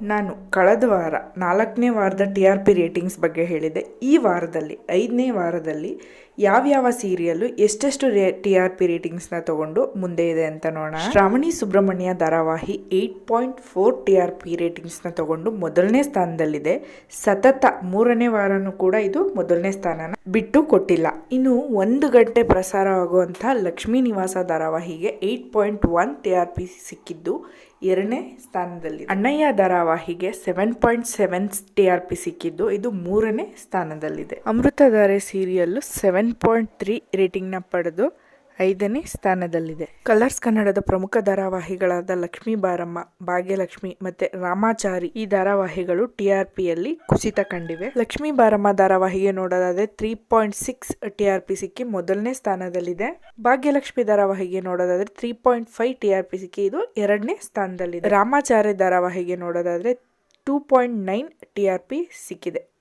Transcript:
ನಾನು ಕಳೆದ ವಾರ ನಾಲ್ಕನೇ ವಾರದ ಟಿ ಆರ್ ಪಿ ರೇಟಿಂಗ್ಸ್ ಬಗ್ಗೆ ಹೇಳಿದೆ. ಈ ವಾರದಲ್ಲಿ, ಐದನೇ ವಾರದಲ್ಲಿ ಯಾವ್ಯಾವ ಸೀರಿಯಲ್ಲು ಎಷ್ಟೆಷ್ಟು ರೇ, ಟಿ ಆರ್ ಪಿ ರೇಟಿಂಗ್ಸ್ನ ತಗೊಂಡು ಮುಂದೆ ಇದೆ ಅಂತ ನೋಡೋಣ. ಶ್ರಾವಣಿ ಸುಬ್ರಹ್ಮಣ್ಯ ಧಾರಾವಾಹಿ eight point four T R P ರೇಟಿಂಗ್ಸ್ನ ತಗೊಂಡು ಮೊದಲನೇ ಸ್ಥಾನದಲ್ಲಿದೆ. ಸತತ ಮೂರನೇ ವಾರನೂ ಕೂಡ ಇದು ಮೊದಲನೇ ಸ್ಥಾನನ ಬಿಟ್ಟು ಕೊಟ್ಟಿಲ್ಲ. ಇನ್ನು ಒಂದು ಗಂಟೆ ಪ್ರಸಾರವಾಗುವಂಥ Lakshmi Nivasa ಧಾರಾವಾಹಿಗೆ eight point one T R P ಸಿಕ್ಕಿದ್ದು ಎರಡನೇ ಸ್ಥಾನದಲ್ಲಿ Annayya ಧಾರಾವಾಹಿಗೆ seven point seven T R P ಸಿಕ್ಕಿದ್ದು ಇದು ಮೂರನೇ ಸ್ಥಾನದಲ್ಲಿದೆ. ಅಮೃತಧಾರೆ ಸೀರಿಯಲ್ಲು ಸೆವೆನ್ ಪಾಯಿಂಟ್ ತ್ರೀ ರೇಟಿಂಗ್ನ ಪಡೆದು ಐದನೇ ಸ್ಥಾನದಲ್ಲಿದೆ. ಕಲರ್ಸ್ ಕನ್ನಡದ ಪ್ರಮುಖ ಧಾರಾವಾಹಿಗಳಾದ ಲಕ್ಷ್ಮೀ ಬಾರಮ್ಮ, ಭಾಗ್ಯಲಕ್ಷ್ಮಿ ಮತ್ತೆ ರಾಮಾಚಾರಿ ಈ ಧಾರಾವಾಹಿಗಳು ಟಿ ಆರ್ ಪಿಯಲ್ಲಿ ಕುಸಿತ ಕಂಡಿವೆ. ಲಕ್ಷ್ಮೀ ಬಾರಮ್ಮ ಧಾರಾವಾಹಿಗೆ ನೋಡೋದಾದ್ರೆ three point six T R P ಸಿಕ್ಕಿ ಮೊದಲನೇ ಸ್ಥಾನದಲ್ಲಿದೆ. ಭಾಗ್ಯಲಕ್ಷ್ಮಿ ಧಾರಾವಾಹಿಗೆ ನೋಡೋದಾದ್ರೆ three point five T R P ಸಿಕ್ಕಿ ಇದು ಎರಡನೇ ಸ್ಥಾನದಲ್ಲಿದೆ. ರಾಮಾಚಾರಿ ಧಾರಾವಾಹಿಗೆ ನೋಡೋದಾದ್ರೆ two point nine T R P ಸಿಕ್ಕಿದೆ.